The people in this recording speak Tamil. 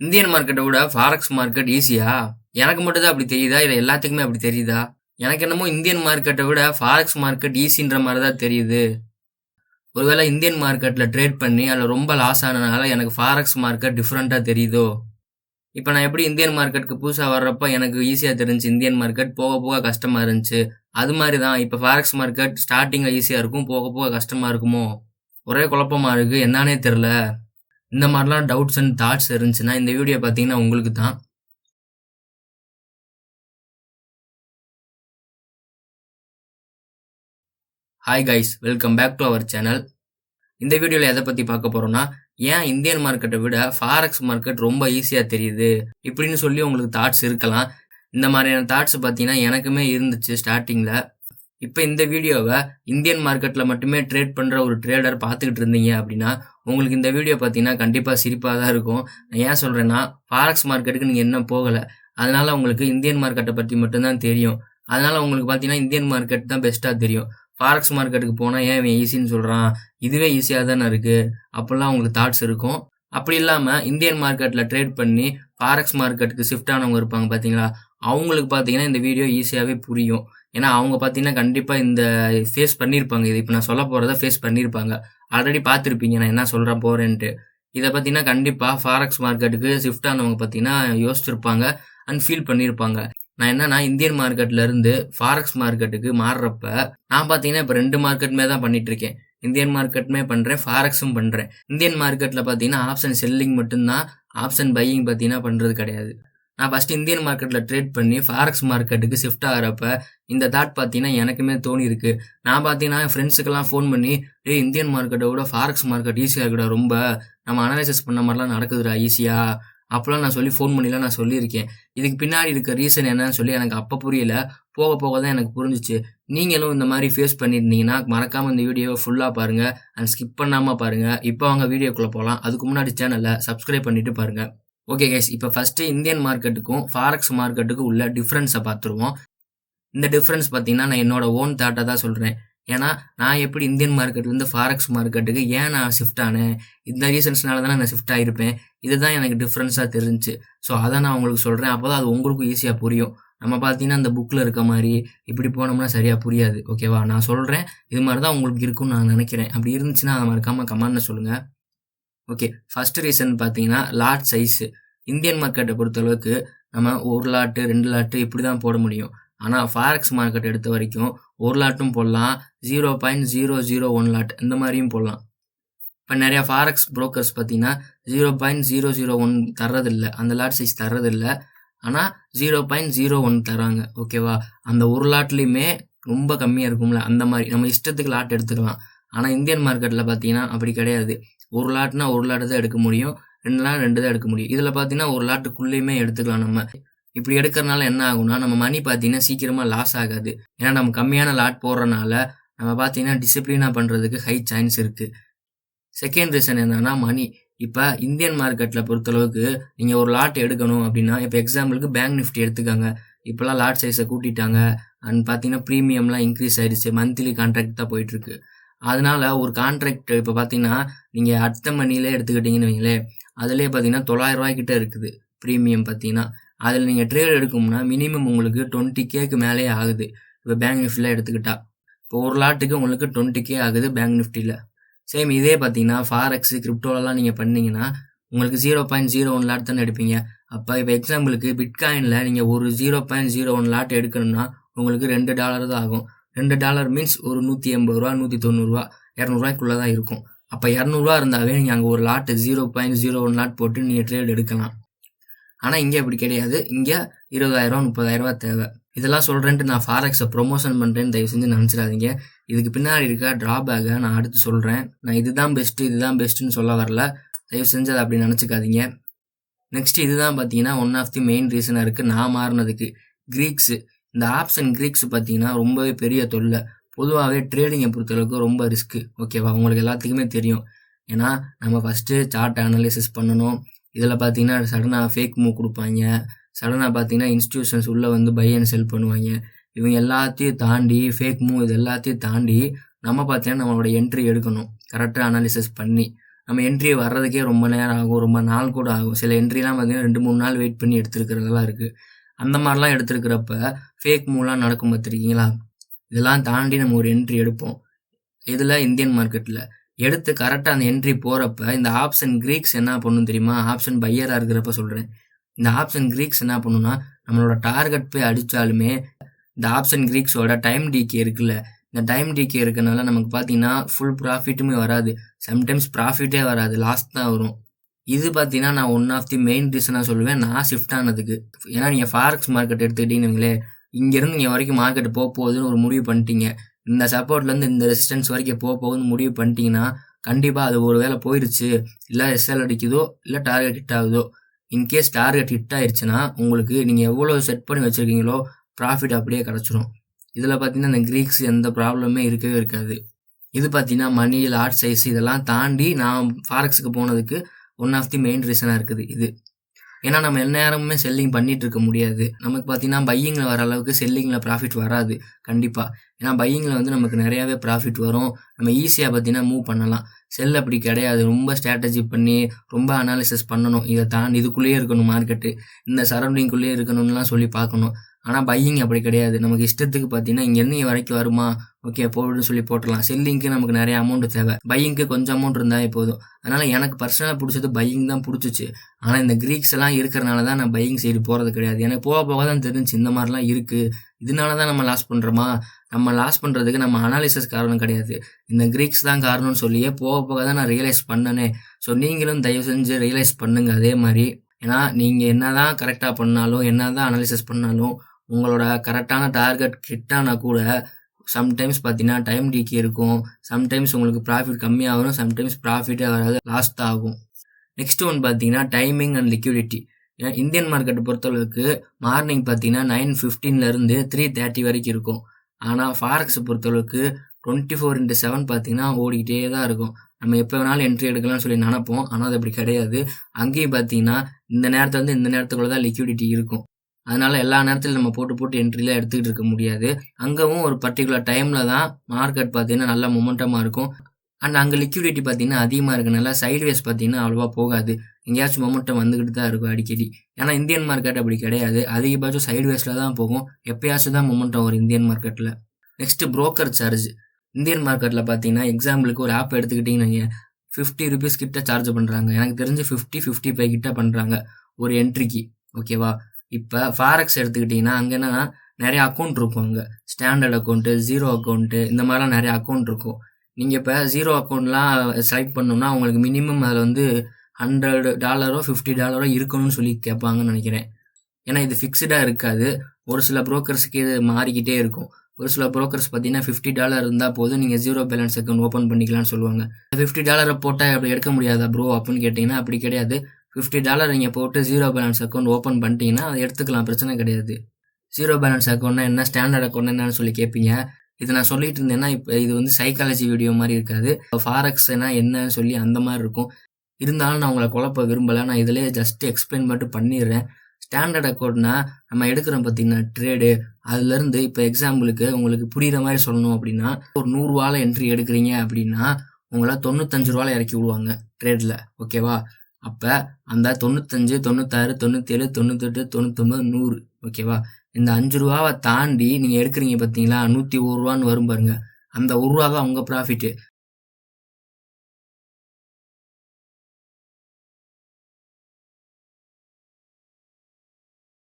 இந்தியன் மார்க்கெட்டை விட ஃபாரெக்ஸ் மார்க்கெட் ஈஸியா எனக்கு மட்டும் தான் அப்படி தெரியுதா? இல்லை எல்லாத்துக்குமே அப்படி தெரியுதா? எனக்கு என்னமோ இந்தியன் மார்க்கெட்டை விட ஃபாரெக்ஸ் மார்க்கெட் ஈஸின்ற மாதிரி தான் தெரியுது. ஒருவேளை இந்தியன் மார்க்கெட்டில் ட்ரேட் பண்ணி அதில் ரொம்ப லாஸ் ஆனதுனால எனக்கு ஃபாரெக்ஸ் மார்க்கெட் டிஃப்ரெண்ட்டாக தெரியுதோ? இப்போ நான் எப்படி இந்தியன் மார்க்கெட்டுக்கு புதுசாக வர்றப்ப எனக்கு ஈஸியாக தெரிஞ்சு இந்தியன் மார்க்கெட் போக போக கஷ்டமாக இருந்துச்சு. அது மாதிரி தான் இப்போ ஃபாரெக்ஸ் மார்க்கெட் ஸ்டார்டிங்கில் ஈஸியாக இருக்கும் போக போக கஷ்டமாக இருக்குமோ? ஒரே குழப்பமாக இருக்குது என்னன்னே தெரில. இந்த மாதிரிலாம் டவுட்ஸ் அண்ட் தாட்ஸ் இருந்துச்சுன்னா இந்த வீடியோ பார்த்தீங்கன்னா உங்களுக்கு தான். Hi guys welcome back to our channel இந்த வீடியோவில் எதை பற்றி பார்க்க போகிறோன்னா ஏன் இந்தியன் மார்க்கெட்டை விட ஃபாரெக்ஸ் மார்க்கெட் ரொம்ப ஈஸியாக தெரியுது இப்படின்னு சொல்லி உங்களுக்கு தாட்ஸ் இருக்கலாம். இந்த மாதிரியான தாட்ஸ் பார்த்தீங்கன்னா எனக்குமே இருந்துச்சு ஸ்டார்டிங்கில் இப்போ இந்த வீடியோவை இந்தியன் மார்க்கெட்டில் மட்டுமே ட்ரேட் பண்ணுற ஒரு ட்ரேடர் பார்த்துக்கிட்டு இருந்தீங்க அப்படின்னா உங்களுக்கு இந்த வீடியோ பார்த்தீங்கன்னா கண்டிப்பாக சிரிப்பாக தான் இருக்கும். நான் ஏன் சொல்கிறேன்னா ஃபாரெக்ஸ் மார்க்கெட்டுக்கு நீங்கள் இன்னும் போகலை. அதனால் உங்களுக்கு இந்தியன் மார்க்கெட்டை பற்றி மட்டும்தான் தெரியும். அதனால் உங்களுக்கு பார்த்தீங்கன்னா இந்தியன் மார்க்கெட் தான் பெஸ்ட்டாக தெரியும். ஃபாரக்ஸ் மார்க்கெட்டுக்கு போனால் ஏன் இவன் ஈஸின்னு சொல்கிறான் இதுவே ஈஸியாக தானே இருக்குது அப்படிலாம் உங்களுக்கு தாட்ஸ் இருக்கும். அப்படி இல்லாமல் இந்தியன் மார்க்கெட்டில் ட்ரேட் பண்ணி ஃபாரெக்ஸ் மார்க்கெட்டுக்கு ஷிஃப்ட் ஆனவங்க இருப்பாங்க பார்த்தீங்களா? அவங்களுக்கு பார்த்தீங்கன்னா இந்த வீடியோ ஈஸியாகவே புரியும். ஏன்னா அவங்க பார்த்தீங்கன்னா கண்டிப்பாக இந்த ஃபேஸ் பண்ணியிருப்பாங்க இது இப்போ நான் சொல்ல போகிறத ஃபேஸ் பண்ணியிருப்பாங்க ஆல்ரெடி பார்த்துருப்பீங்க நான் என்ன சொல்கிறேன் போகிறேன்ட்டு இதை பார்த்தீங்கன்னா கண்டிப்பாக ஃபாரக்ஸ் மார்க்கெட்டுக்கு ஷிஃப்ட் ஆனவங்க பார்த்தீங்கன்னா யோசிச்சிருப்பாங்க அண்ட் ஃபீல் பண்ணியிருப்பாங்க நான் என்னன்னா இந்தியன் மார்க்கெட்ல இருந்து மார்க்கெட்டுக்கு மாறுறப்ப நான் பார்த்தீங்கன்னா இப்போ ரெண்டு மார்க்கெட்டுமே தான் பண்ணிட்டு இருக்கேன் இந்தியன் மார்க்கெட்டுமே பண்ணுறேன் ஃபாரெக்ஸும் பண்ணுறேன் இந்தியன் மார்க்கெட்டில் பார்த்தீங்கன்னா ஆப்ஷன் செல்லிங் மட்டும்தான் ஆப்ஷன் பையிங் பார்த்தீங்கன்னா பண்ணுறது கிடையாது. நான் ஃபஸ்ட் இந்தியன் மார்க்கெட்டில் ட்ரேட் பண்ணி ஃபாரக்ஸ் மார்க்கெட்டுக்கு ஷிஃப்ட் ஆகிறப்ப இந்த தாட் பார்த்தீங்கன்னா எனக்குமே தோணி இருக்கு நான் பார்த்தீங்கன்னா என் ஃப்ரெண்ட்ஸுக்கெல்லாம் ஃபோன் பண்ணி டே இந்தியன் மார்க்கெட்டை விட ஃபாரக்ஸ் மார்க்கெட் ஈஸியாக இருக்குடா ரொம்ப. நம்ம அனலைசிஸ் பண்ண மாதிரிலாம் நடக்குதுடா ஈஸியாக அப்போலாம் நான் சொல்லி ஃபோன் பண்ணிலாம் நான் சொல்லியிருக்கேன். இதுக்கு பின்னாடி இருக்க ரீசன் என்னன்னு சொல்லி எனக்கு அப்போ புரியல. போக போக தான் எனக்கு புரிஞ்சிச்சு. நீங்களும் இந்த மாதிரி ஃபேஸ் பண்ணியிருந்தீங்கன்னா மறக்காமல் இந்த வீடியோவை ஃபுல்லாக பாருங்கள் அண்ட் ஸ்கிப் பண்ணாமல் பாருங்கள் இப்போ அவங்க வீடியோக்குள்ளே போகலாம் அதுக்கு முன்னாடி சேனலை சப்ஸ்கிரைப் பண்ணிட்டு பாருங்கள் ஓகே கைஸ் இப்போ ஃபஸ்ட்டு இந்தியன் மார்க்கெட்டுக்கும் ஃபாரெக்ஸ் மார்க்கெட்டுக்கும் உள்ள டிஃப்ரென்ஸை பார்த்துருவோம் இந்த டிஃப்ரென்ஸ் பார்த்தீங்கன்னா நான் என்னோட ஓன் தாட்டை தான் சொல்கிறேன் ஏன்னா நான் எப்படி இந்தியன் மார்க்கெட்லேருந்து ஃபாரெக்ஸ் மார்க்கெட்டுக்கு ஏன் நான் ஷிஃப்ட் ஆனேன்? இந்த ரீசன்ஸ்னால தான் நான் ஷிஃப்ட் ஆகிருப்பேன் இதுதான் எனக்கு டிஃப்ரென்ஸாக தெரிஞ்சு. ஸோ அதை நான் உங்களுக்கு சொல்கிறேன் அப்போ தான் அது உங்களுக்கும் ஈஸியாக புரியும். நம்ம பார்த்தீங்கன்னா அந்த புக்கில் இருக்க மாதிரி இப்படி போனோம்னா சரியாக புரியாது. ஓகேவா நான் சொல்கிறேன் இது மாதிரி தான் உங்களுக்கு இருக்கும்னு நான் நினைக்கிறேன். அப்படி இருந்துச்சுன்னா அதை மறக்காமல் கமெண்ட்ல சொல்லுங்கள் ஓகே ஃபஸ்ட்டு ரீசன் பார்த்தீங்கன்னா லாட் சைஸு இந்தியன் மார்க்கெட்டை பொறுத்தளவுக்கு நம்ம ஒரு லாட்டு ரெண்டு லாட்டு இப்படி தான் போட முடியும். ஆனால் ஃபாரெக்ஸ் மார்க்கெட் எடுத்த வரைக்கும் ஒரு லாட்டும் போடலாம். Zero point zero zero one lot இந்த மாதிரியும் போடலாம். இப்போ நிறையா ஃபாரெக்ஸ் ப்ரோக்கர்ஸ் பார்த்தீங்கன்னா zero point zero zero one தர்றதில்லை. அந்த லாட் சைஸ் தர்றதில்லை. ஆனால் ஜீரோ பாயிண்ட் ஜீரோ ஒன் தராங்க ஓகேவா அந்த ஒரு லாட்லேயுமே ரொம்ப கம்மியாக இருக்கும்ல. அந்த மாதிரி நம்ம இஷ்டத்துக்கு லாட் எடுத்துக்கலாம். ஆனால் இந்தியன் மார்க்கெட்டில் பார்த்தீங்கன்னா அப்படி கிடையாது. ஒரு லாட்னா ஒரு லாட்டு தான் எடுக்க முடியும். ரெண்டு லாட் ரெண்டு தான் எடுக்க முடியும். இதில் பார்த்தீங்கன்னா ஒரு லாட்டுக்குள்ளேயுமே எடுத்துக்கலாம் நம்ம. இப்படி எடுக்கிறனால என்ன ஆகும்னா நம்ம மணி பார்த்தீங்கன்னா சீக்கிரமாக லாஸ் ஆகாது. ஏன்னா நம்ம கம்மியான லாட் போடுறனால நம்ம பார்த்தீங்கன்னா டிசிப்ளினாக பண்ணுறதுக்கு ஹை சான்ஸ் இருக்குது செகண்ட் ரீசன் என்னன்னா மணி இப்போ இந்தியன் மார்க்கெட்டில் பொறுத்தளவுக்கு நீங்கள் ஒரு லாட் எடுக்கணும் அப்படின்னா இப்போ எக்ஸாம்பிளுக்கு பேங்க் நிஃப்டி எடுத்துக்காங்க. இப்போலாம் லாட் சைஸை கூட்டிட்டாங்க. அண்ட் பார்த்தீங்கன்னா ப்ரீமியம்லாம் இன்க்ரீஸ் ஆயிடுச்சு. மந்த்லி கான்ட்ராக்ட் தான் போயிட்டுருக்கு அதனால் ஒரு கான்ட்ராக்ட் இப்போ பார்த்தீங்கன்னா நீங்கள் அடுத்த மணிலே எடுத்துக்கிட்டிங்கன்னு வைங்களேன் அதுலேயே பார்த்தீங்கன்னா தொள்ளாயிரரூவாய்க்கிட்ட இருக்குது ப்ரீமியம் பார்த்தீங்கன்னா அதில் நீங்கள் ட்ரேட் எடுக்கணும்னா மினிமம் உங்களுக்கு டுவெண்ட்டி கேக்கு மேலே ஆகுது. இப்போ பேங்க் நிஃப்டியில் எடுத்துக்கிட்டா. இப்போ ஒரு லாட்டுக்கு உங்களுக்கு டுவெண்ட்டி கே ஆகுது பேங்க் நிஃப்டியில் சேம் இதே பார்த்தீங்கன்னா ஃபாரெக்ஸு கிரிப்டோலலாம் நீங்கள் பண்ணிங்கன்னா உங்களுக்கு zero point zero one lot தானே எடுப்பீங்க. அப்போ இப்போ எக்ஸாம்பிளுக்கு பிட்காயினில் நீங்கள் ஒரு zero point zero one lot எடுக்கணும்னா உங்களுக்கு ரெண்டு டாலர் தான் ஆகும். ரெண்டு டாலர் மீன்ஸ் ஒரு நூற்றி எண்பது ரூபா நூற்றி தொண்ணூறுரூவா இரநூறுவாய்க்குள்ளே தான் இருக்கும். அப்போ இரநூறுவா இருந்தாவே நீங்கள் அங்கே ஒரு lot zero point zero one lot போட்டு நீங்கள் ட்ரேட் எடுக்கலாம். ஆனால் இங்கே அப்படி கிடையாது. இங்கே இருபதாயிரரூவா முப்பதாயிரரூவா தேவை. இதெல்லாம் சொல்கிறேன்ட்டு நான் ஃபாரெக்ஸை ப்ரொமோஷன் பண்ணுறேன்னு தயவு செஞ்சு நினச்சிடாதீங்க. இதுக்கு பின்னாடி இருக்க ட்ராபேக்கை நான் அடுத்து சொல்கிறேன் நான் இதுதான் பெஸ்ட்டு இதுதான் பெஸ்ட்டுன்னு சொல்ல வரல. தயவு செஞ்சு அதை அப்படி நினச்சிக்காதீங்க. நெக்ஸ்ட் இதுதான் பார்த்தீங்கன்னா ஒன் ஆஃப் தி மெயின் ரீசனாக இருக்குது நான் மாறினதுக்கு. க்ரீக்ஸு இந்த ஆப்ஷன் க்ரீக்ஸ் பார்த்தீங்கன்னா ரொம்பவே பெரிய தொல்லை. பொதுவாகவே ட்ரேடிங்கை பொறுத்தளவுக்கு ரொம்ப ரிஸ்க்கு ஓகேவா உங்களுக்கு எல்லாத்துக்குமே தெரியும். ஏன்னா நம்ம ஃபஸ்ட்டு சார்ட் அனாலிசிஸ் பண்ணணும். இதில் பார்த்தீங்கன்னா சடனாக ஃபேக் மூவ் கொடுப்பாங்க. சடனாக பார்த்தீங்கன்னா இன்ஸ்டியூஷன்ஸ் உள்ளே வந்து பை அண்ட் செல் பண்ணுவாங்க. இவங்க எல்லாத்தையும் தாண்டி ஃபேக் மூவ் இது எல்லாத்தையும் தாண்டி நம்ம பார்த்தீங்கன்னா நம்மளோட என்ட்ரி எடுக்கணும். கரெக்டாக அனாலிசிஸ் பண்ணி. நம்ம என்ட்ரி வர்றதுக்கே ரொம்ப நேரம் ஆகும். ரொம்ப நாள் கூட ஆகும். சில என்ட்ரிலாம் பார்த்தீங்கன்னா ரெண்டு மூணு நாள் வெயிட் பண்ணி எடுத்துருக்கிறதெல்லாம் இருக்குது அந்த மாதிரிலாம் எடுத்துருக்கிறப்ப ஃபேக் மூவ்லாம் நடக்கும் பார்த்துருக்கீங்களா? இதெல்லாம் தாண்டி நம்ம ஒரு என்ட்ரி எடுப்போம். இதில் இந்தியன் மார்க்கெட்டில் எடுத்து கரெக்டாக அந்த என்ட்ரி போகிறப்ப இந்த ஆப்ஷன் க்ரீக்ஸ் என்ன பண்ணும் தெரியுமா? ஆப்ஷன் பையராக இருக்கிறப்ப சொல்கிறேன் இந்த ஆப்ஷன் க்ரீக்ஸ் என்ன பண்ணுன்னா நம்மளோட டார்கெட் போய் அடித்தாலுமே இந்த ஆப்ஷன் க்ரீக்ஸோட டைம் டிகே இருக்குல்ல. இந்த டைம் டிகே இருக்கனால நமக்கு பார்த்தீங்கன்னா ஃபுல் ப்ராஃபிட்டுமே வராது. சம்டைம்ஸ் ப்ராஃபிட்டே வராது. லாஸ் தான் வரும். இது பார்த்தீங்கன்னா நான் ஒன் ஆஃப் தி மெயின் ரீசனாக சொல்லுவேன். நான் ஷிஃப்ட் ஆனதுக்கு. ஏன்னா நீங்கள் ஃபாரெக்ஸ் மார்க்கெட் எடுத்துக்கிட்டீங்கன்னு இங்கேருந்து இங்கே வரைக்கும் மார்க்கெட் போக போகுதுன்னு ஒரு முடிவு பண்ணிட்டீங்க. இந்த சப்போர்ட்லேருந்து இந்த ரெசிஸ்டன்ஸ் வரைக்கும் போக போகுதுன்னு முடிவு பண்ணிட்டீங்கன்னா கண்டிப்பாக அது ஒரு வேளை போயிடுச்சு இல்லை எஸ்எல் அடிக்குதோ இல்லை டார்கெட் ஹிட் ஆகுதோ. இன்கேஸ் டார்கெட் ஹிட் ஆயிடுச்சுன்னா உங்களுக்கு நீங்கள் எவ்வளோ செட் பண்ணி வச்சுருக்கீங்களோ ப்ராஃபிட் அப்படியே கிடச்சிரும். இதில் பார்த்தீங்கன்னா இந்த க்ரீக்ஸ் எந்த ப்ராப்ளமே இருக்கவே இருக்காது. இது பார்த்தீங்கன்னா மணி லாட் சைஸ் இதெல்லாம் தாண்டி நான் ஃபாரெக்ஸுக்கு போனதுக்கு ஒன் ஆஃப் தி மெயின் ரீசனாக இருக்குது இது. ஏன்னா நம்ம எந்த நேரமுமே செல்லிங் பண்ணிட்டு இருக்க முடியாது. நமக்கு பார்த்தீங்கன்னா பையிங்கில் வர அளவுக்கு செல்லிங்கில் ப்ராஃபிட் வராது. கண்டிப்பாக ஏன்னா பையிங்கில் வந்து நமக்கு நிறையாவே ப்ராஃபிட் வரும். நம்ம ஈஸியாக பார்த்தீங்கன்னா மூவ் பண்ணலாம். செல் அப்படி கிடையாது. ரொம்ப ஸ்ட்ராட்டஜி பண்ணி ரொம்ப அனாலிசிஸ் பண்ணணும். இதை தாண்டி இதுக்குள்ளேயே இருக்கணும் மார்க்கெட்டு இந்த சரௌண்டிங்குள்ளேயே இருக்கணும்லாம் சொல்லி பார்க்கணும். ஆனால் பையிங் அப்படி கிடையாது. நமக்கு இஷ்டத்துக்கு பார்த்தீங்கன்னா இங்கேருந்து வரைக்கும் வருமா? ஓகே போடுன்னு சொல்லி போட்டுடலாம். செல்லிங்க்கு நமக்கு நிறைய அமௌண்ட் தேவை. பையிங்க்கு கொஞ்சம் அமௌண்ட் இருந்தால் போதும். அதனால் எனக்கு பர்சனலாக பிடிச்சது பையிங் தான் பிடிச்சிச்சு. ஆனால் இந்த க்ரீக்ஸ் எல்லாம் இருக்கிறனால தான் நான் பையிங் சைடு போகிறது கிடையாது. எனக்கு போக போக தான் தெரிஞ்சு இந்த மாதிரிலாம் இருக்குது இதனால தான் நம்ம லாஸ் பண்ணுறோமா நம்ம லாஸ் பண்ணுறதுக்கு நம்ம அனாலிசிஸ் காரணம் கிடையாது. இந்த க்ரீக்ஸ் தான் காரணம்னு சொல்லியே போக போக தான் நான் ரியலைஸ் பண்ணனே. ஸோ நீங்களும் தயவு செஞ்சு ரியலைஸ் பண்ணுங்கள் அதே மாதிரி. ஏன்னா நீங்கள் என்ன தான் கரெக்டாக பண்ணாலும் என்ன தான் அனாலிசிஸ் பண்ணாலும் உங்களோட கரெக்டான டார்கெட் கிட்டானா கூட சம்டைம்ஸ் பார்த்தீங்கன்னா டைம் டிக்கி இருக்கும். சம்டைம்ஸ் உங்களுக்கு ப்ராஃபிட் கம்மியாகும் சம்டைம்ஸ் ப்ராஃபிட்டே வராது லாஸ்ட் ஆகும். நெக்ஸ்ட் ஒன் பார்த்தீங்கன்னா டைமிங் அண்ட் லிக்விடிட்டி ஏன்னா இந்தியன் மார்க்கெட்டை பொறுத்தளவுக்கு மார்னிங் பார்த்தீங்கன்னா நைன் ஃபிஃப்டீன்லேருந்து த்ரீ தேர்ட்டி வரைக்கும் இருக்கும். ஆனால் ஃபாரெக்ஸை பொறுத்தளவுக்கு டுவெண்ட்டி ஃபோர் இன்ட்டு செவன் பார்த்தீங்கன்னா ஓடிக்கிட்டே தான் இருக்கும். நம்ம எப்போ வேணாலும் என்ட்ரி எடுக்கலாம்னு சொல்லி நினப்போம். ஆனால் அது அப்படி கிடையாது. அங்கேயும் பார்த்தீங்கன்னா இந்த நேரத்தில் வந்து இந்த நேரத்துக்குள்ளே தான் லிக்விடிட்டி இருக்கும். அதனால எல்லா நேரத்திலும் நம்ம போட்டு போட்டு என்ட்ரிலாம் எடுத்துக்கிட்டு இருக்க முடியாது. அங்கேவும் ஒரு பர்டிகுலர் டைமில் தான் மார்க்கெட் பார்த்தீங்கன்னா நல்ல மொமெண்டமாக இருக்கும். அண்ட் அங்கே லிக்விடிட்டி பார்த்தீங்கன்னா அதிகமாக இருக்கனால சைட்வேஸ் பார்த்தீங்கன்னா அவ்வளோவா போகாது. எங்கேயாச்சும் மொமெண்டம் வந்துக்கிட்டு தான் இருக்கும் அடிக்கடி. ஏன்னா இந்தியன் மார்க்கெட் அப்படி கிடையாது. அதிகபட்சம் சைட்வேஸில் தான் போகும். எப்பயாச்சும் தான் மொமெண்டம் வரும் இந்தியன் மார்க்கெட்டில் நெக்ஸ்ட் புரோக்கர் சார்ஜ் இந்தியன் மார்க்கெட்டில் பார்த்தீங்கன்னா எக்ஸாம்பிளுக்கு ஒரு ஆப் எடுத்துக்கிட்டிங்கன்னு ஃபிஃப்டி ருபீஸ் கிட்ட சார்ஜ் பண்ணுறாங்க எனக்கு தெரிஞ்சு ஃபிஃப்டி ஃபிஃப்டி ஃபைவ் கிட்ட பண்ணுறாங்க ஒரு என்ட்ரிக்கு ஓகேவா இப்போ ஃபாரெக்ஸ் எடுத்துக்கிட்டிங்கன்னா அங்கே என்னன்னா நிறைய அக்கௌண்ட் இருக்கும் அங்கே. ஸ்டாண்டர்ட் அக்கௌண்ட்டு ஜீரோ அக்கௌண்ட்டு இந்த மாதிரிலாம் நிறைய அக்கௌண்ட் இருக்கும். நீங்கள் இப்போ ஜீரோ அக்கௌண்ட்லாம் செலக்ட் பண்ணோம்னா உங்களுக்கு மினிமம் அதில் வந்து ஹண்ட்ரட் டாலரோ ஃபிஃப்டி டாலரோ இருக்கணும்னு சொல்லி கேட்பாங்கன்னு நினைக்கிறேன். ஏன்னா இது ஃபிக்ஸ்டாக இருக்காது. ஒரு சில ப்ரோக்கர்ஸுக்கு இது மாறிக்கிட்டே இருக்கும். ஒரு சில ப்ரோக்கர்ஸ் பார்த்தீங்கன்னா ஃபிஃப்டி டாலர் இருந்தால் போதும் நீங்கள் ஜீரோ பேலன்ஸ் அக்கௌண்ட் ஓப்பன் பண்ணிக்கலாம்னு சொல்லுவாங்க. ஃபிஃப்டி டாலரை போட்டால் அப்படி எடுக்க முடியாதா ப்ரோ அப்படின்னு கேட்டிங்கன்னா அப்படி கிடையாது. ஃபிஃப்டி டாலர் நீங்கள் போட்டு ஜீரோ பேலன்ஸ் அக்கௌண்ட் ஓப்பன் பண்ணிட்டீங்கன்னா அதை எடுத்துக்கலாம் பிரச்சனை கிடையாது. ஜீரோ பேலன்ஸ் அக்கௌண்ட்னா என்ன ஸ்டாண்டர்ட் அக்கௌண்ட் என்னன்னு சொல்லி கேட்பீங்க இது நான் சொல்லிட்டு இருந்தேன்னா இப்போ இது வந்து சைக்காலஜி வீடியோ மாதிரி இருக்காது. ஃபாரக்ஸ்னா என்னன்னு சொல்லி அந்த மாதிரி இருக்கும். இருந்தாலும் நான் உங்களை குழப்ப விரும்பலை. நான் இதிலே ஜஸ்ட் எக்ஸ்பிளைன் மட்டும் பண்ணிடுறேன். ஸ்டாண்டர்ட் அக்கௌண்ட்னா நம்ம எடுக்கிறோம் பார்த்தீங்கன்னா ட்ரேடு அதுலேருந்து இப்போ எக்ஸாம்பிளுக்கு உங்களுக்கு புரிகிற மாதிரி சொல்லணும் அப்படின்னா ஒரு நூறுரூவாவில் என்ட்ரி எடுக்கிறீங்க அப்படின்னா உங்களை தொண்ணூத்தஞ்சு ரூபால இறக்கி விடுவாங்க ட்ரேடில் ஓகேவா அப்போ அந்த தொண்ணூத்தஞ்சு தொண்ணூத்தாறு தொண்ணூத்தேழு தொண்ணூத்தெட்டு தொண்ணூத்தொம்பது நூறு ஓகேவா? இந்த அஞ்சு ரூபாவை தாண்டி நீங்கள் எடுக்கிறீங்க பார்த்தீங்களா நூற்றி ஒரு ரூபான்னு வரும் பாருங்க. அந்த ஒரு ரூபா தான் உங்கள் ப்ராஃபிட்டு